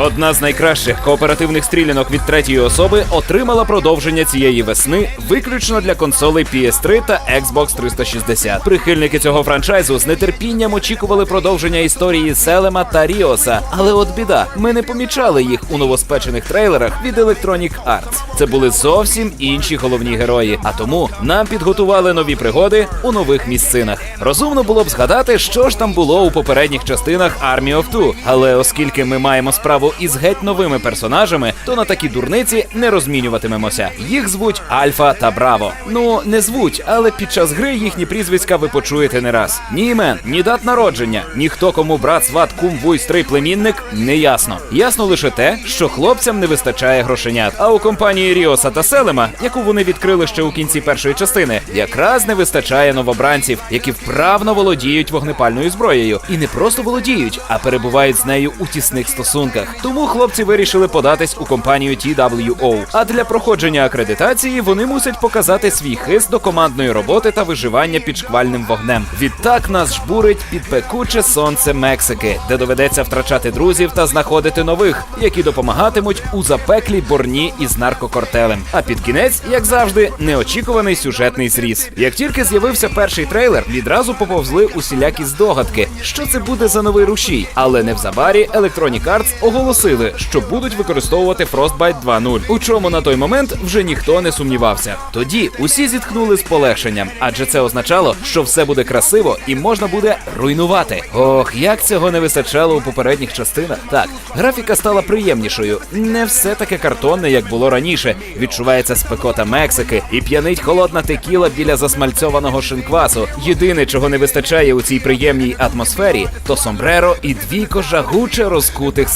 Одна з найкращих кооперативних стрілянок від третьої особи отримала продовження цієї весни виключно для консолей PS3 та Xbox 360. Прихильники цього франчайзу з нетерпінням очікували продовження історії Селема та Ріоса. Але от біда, ми не помічали їх у новоспечених трейлерах від Electronic Arts. Це були зовсім інші головні герої. А тому нам підготували нові пригоди у нових місцинах. Розумно було б згадати, що ж там було у попередніх частинах Army of Two. Але оскільки ми маємо справу із геть новими персонажами, то на такі дурниці не розмінюватимемося. Їх звуть Альфа та Браво. Ну не звуть, але під час гри їхні прізвиська ви почуєте не раз. Ні імен, ні дат народження, ні хто кому брат, сват, кум, вуй, стрий, племінник не ясно. Ясно лише те, що хлопцям не вистачає грошенят. А у компанії Ріоса та Селема, яку вони відкрили ще у кінці першої частини, якраз не вистачає новобранців, які вправно володіють вогнепальною зброєю. І не просто володіють, а перебувають з нею у тісних стосунках. Тому хлопці вирішили податись у компанію TWO. А для проходження акредитації вони мусять показати свій хист до командної роботи та виживання під шквальним вогнем. Відтак нас жбурить під пекуче сонце Мексики, де доведеться втрачати друзів та знаходити нових, які допомагатимуть у запеклій борні із наркокартелем. А під кінець, як завжди, неочікуваний сюжетний зріз. Як тільки з'явився перший трейлер, відразу поповзли усілякі здогадки, що це буде за новий рушій. Але невзабарі Electronic Arts оголосили, що будуть використовувати Frostbite 2.0, у чому на той момент вже ніхто не сумнівався. Тоді усі зітхнули з полегшенням, адже це означало, що все буде красиво і можна буде руйнувати. Ох, як цього не вистачало у попередніх частинах. Так, графіка стала приємнішою. Не все таке картонне, як було раніше. Відчувається спекота Мексики і п'янить холодна текіла біля засмальцьованого шинквасу. Єдине, чого не вистачає у цій приємній атмосфері, то сомбреро і двійко жагуче розкутих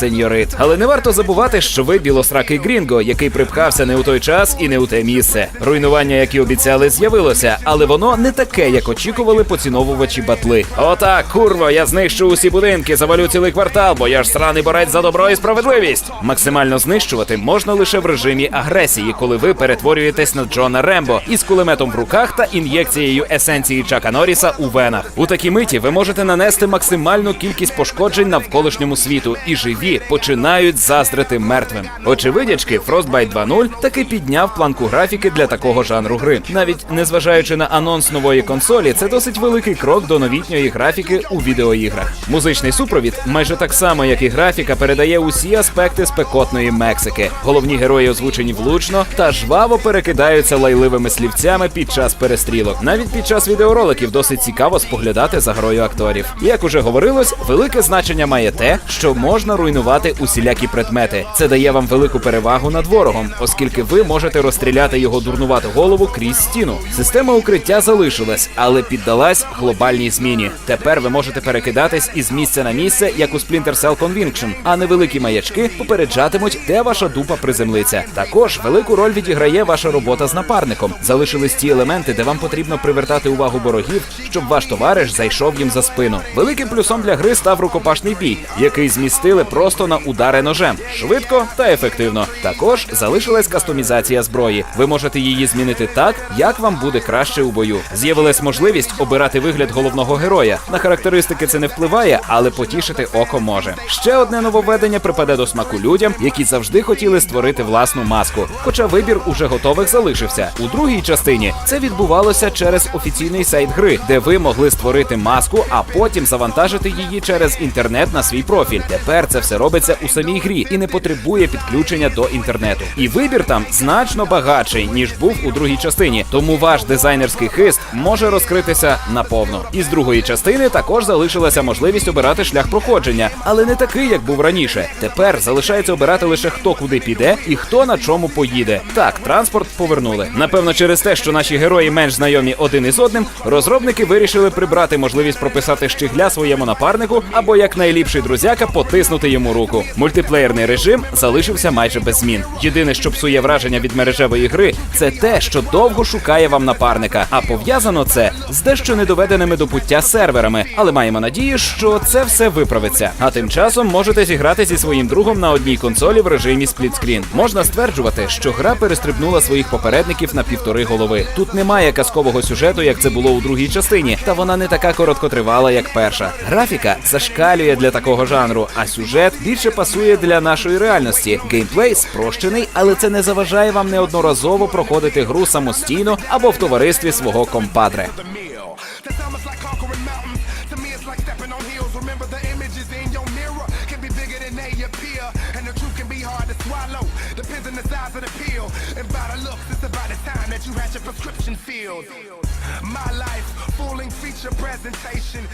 сеньорит. Але не варто забувати, що ви білосракий Грінго, який припхався не у той час і не у те місце. Руйнування, як і обіцяли, з'явилося, але воно не таке, як очікували поціновувачі батли. Отак, курво, я знищу усі будинки, завалю цілий квартал, бо я ж сраний борець за добро і справедливість. Максимально знищувати можна лише в режимі агресії, коли ви перетворюєтесь на Джона Рембо із кулеметом в руках та ін'єкцією есенції Чака Норріса у венах. У такій миті ви можете нанести максимальну кількість пошкоджень навколишньому світу, і живі починають заздрити мертвим. Очевидячки, Frostbite 2.0 таки підняв планку графіки для такого жанру гри. Навіть незважаючи на анонс нової консолі, це досить великий крок до новітньої графіки у відеоіграх. Музичний супровід, майже так само, як і графіка, передає усі аспекти спекотної Мексики. Головні герої озвучені влучно та жваво перекидаються лайливими слівцями під час перестрілок. Навіть під час відеороликів досить цікаво споглядати за грою акторів. Як уже говорилось, велике значення має те, що можна руйнувати усілякі предмети. Це дає вам велику перевагу над ворогом, оскільки ви можете розстріляти його дурнувату голову крізь стіну. Система укриття залишилась, але піддалась глобальній зміні. Тепер ви можете перекидатись із місця на місце, як у Splinter Cell Conviction, а невеликі маячки попереджатимуть, де ваша дупа приземлиться. Також велику роль відіграє ваша робота з напарником. Залишились ті елементи, де вам потрібно привертати увагу ворогів, щоб ваш товариш зайшов їм за спину. Великим плюсом для гри став рукопашний бій, який змістили просто на удари ножем, швидко та ефективно. Також залишилась кастомізація зброї. Ви можете її змінити так, як вам буде краще у бою. З'явилась можливість обирати вигляд головного героя. На характеристики це не впливає, але потішити око може. Ще одне нововведення припаде до смаку людям, які завжди хотіли створити власну маску. Хоча вибір уже готових залишився. У другій частині це відбувалося через офіційний сайт гри, де ви могли створити маску, а потім завантажити її через інтернет на свій профіль. Тепер це все робиться у самій грі і не потребує підключення до інтернету. І вибір там значно багатший ніж був у другій частині. Тому ваш дизайнерський хист може розкритися наповно. Із другої частини також залишилася можливість обирати шлях проходження, але не такий, як був раніше. Тепер залишається обирати лише хто куди піде і хто на чому поїде. Так, транспорт повернули. Напевно, через те, що наші герої менш знайомі один із одним, розробники вирішили прибрати можливість прописати щигля своєму напарнику або як найліпший друзяка потиснути йому руку. Мультиплеєрний режим залишився майже без змін. Єдине, що псує враження від мережевої гри, це те, що довго шукає вам напарника. А пов'язано це з дещо недоведеними до пуття серверами. Але маємо надію, що це все виправиться. А тим часом можете зіграти зі своїм другом на одній консолі в режимі сплітскрін. Можна стверджувати, що гра перестрибнула своїх попередників на півтори голови. Тут немає казкового сюжету, як це було у другій частині, та вона не така короткотривала, як перша. Графіка зашкалює для такого жанру, а сюжет більше пасує для нашої реальності. Геймплей спрощений, але це не заважає вам неодноразово проходити гру самостійно або в товаристві свого компадре. My life, fooling feature presentation.